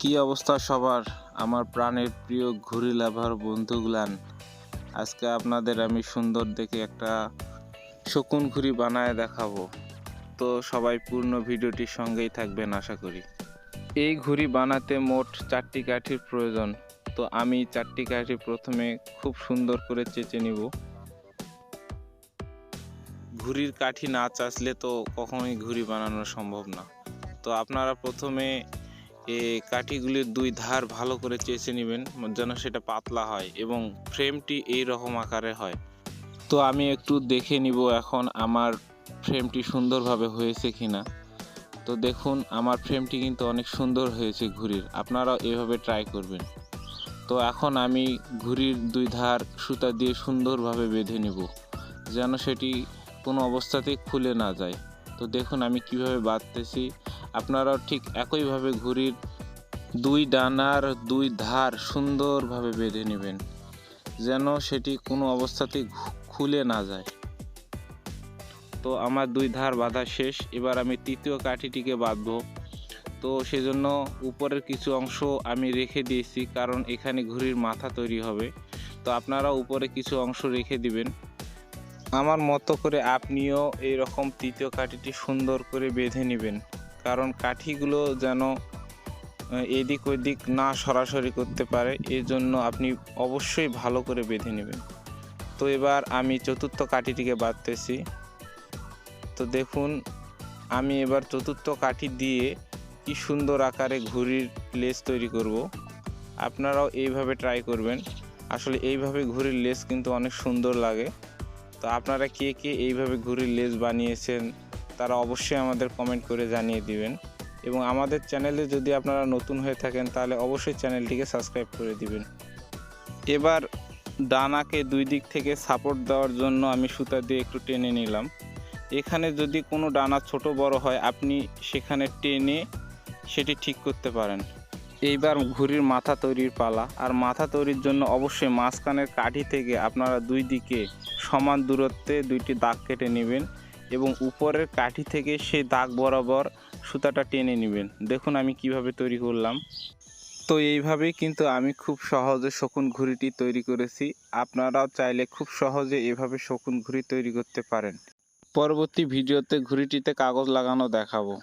কি অবস্থা সবার? আমার প্রাণের প্রিয় ঘুড়ি লাভার বন্ধুগুলান আজকে আপনাদের আমি সুন্দর দেখে একটা শকুন ঘুড়ি বানায় দেখাবো। তো সবাই পূর্ণ ভিডিওটির সঙ্গেই থাকবেন আশা করি। এই ঘুড়ি বানাতে মোট চারটি কাঠির প্রয়োজন, তো আমি চারটি কাঠি প্রথমে খুব সুন্দর করে চেঁচে নিব। ঘুড়ির কাঠি না চাচলে তো কখনোই ঘুড়ি বানানো সম্ভব না। তো আপনারা প্রথমে কাঠিগুলির দুই ধার ভালো করে চেঁচে নেবেন, যেন সেটা পাতলা হয় এবং ফ্রেমটি এই রকম আকারে হয়। তো আমি একটু দেখে নিব এখন আমার ফ্রেমটি সুন্দরভাবে হয়েছে কিনা। তো দেখুন, আমার ফ্রেমটি কিন্তু অনেক সুন্দর হয়েছে ঘুড়ির। আপনারাও এভাবে ট্রাই করবেন। তো এখন আমি ঘুড়ির দুই ধার সুতা দিয়ে সুন্দরভাবে বেঁধে নেব, যেন সেটি কোনো অবস্থাতেই খুলে না যায়। তো দেখুন, আমি কীভাবে বাঁধতেছি। আপনারাও ঠিক একইভাবে ঘুড়ির দুই ডানার দুই ধার সুন্দরভাবে বেঁধে নেবেন, যেন সেটি কোনো অবস্থাতেই খুলে না যায়। তো আমার দুই ধার বাঁধা শেষ, এবার আমি তৃতীয় কাঠিটিকে বাঁধবো। তো সেজন্য উপরের কিছু অংশ আমি রেখে দিয়েছি, কারণ এখানে ঘুড়ির মাথা তৈরি হবে। তো আপনারা উপরে কিছু অংশ রেখে দিবেন। আমার মতো করে আপনিও এই রকম তৃতীয় কাঠিটি সুন্দর করে বেঁধে নেবেন। কারণ কাঠিগুলো যেন এদিক ওদিক না সরাসরি করতে পারে এই জন্য আপনি অবশ্যই ভালো করে বেঁধে নেবেন। তো এবার আমি চতুর্থ কাঠিটিকে বাঁধতেছি। তো দেখুন, আমি এবার চতুর্থ কাঠি দিয়ে কি সুন্দর আকারে ঘুড়ির লেস তৈরি করব। আপনারাও এইভাবে ট্রাই করবেন। আসলে এইভাবে ঘুড়ির লেস কিন্তু অনেক সুন্দর লাগে। তো আপনারা কে কে এইভাবে ঘুড়ির লেস বানিয়েছেন তারা অবশ্যই আমাদের কমেন্ট করে জানিয়ে দিবেন। এবং আমাদের চ্যানেলে যদি আপনারা নতুন হয়ে থাকেন, তাহলে অবশ্যই চ্যানেলটিকে সাবস্ক্রাইব করে দিবেন। এবার ডানাকে দুই দিক থেকে সাপোর্ট দেওয়ার জন্য আমি সুতা দিয়ে একটু টেনে নিলাম। এখানে যদি কোনো ডানা ছোট বড় হয়, আপনি সেখানে টেনে সেটি ঠিক করতে পারেন। এইবার ঘুড়ির মাথা তৈরির পালা। আর মাথা তৈরির জন্য অবশ্যই মাঝখানের কাঠি থেকে আপনারা দুই দিকে সমান দূরত্বে দুইটি দাগ কেটে নেবেন। এবং উপরের কাঠি থেকে সেই দাগ বরাবর সুতাটা টেনে নেবেন। দেখুন আমি কীভাবে তৈরি করলাম। তো এইভাবেই কিন্তু আমি খুব সহজে শকুন ঘুড়িটি তৈরি করেছি। আপনারাও চাইলে খুব সহজে এভাবে শকুন ঘুড়ি তৈরি করতে পারেন। পরবর্তী ভিডিওতে ঘুড়িটিতে কাগজ লাগানো দেখাবো।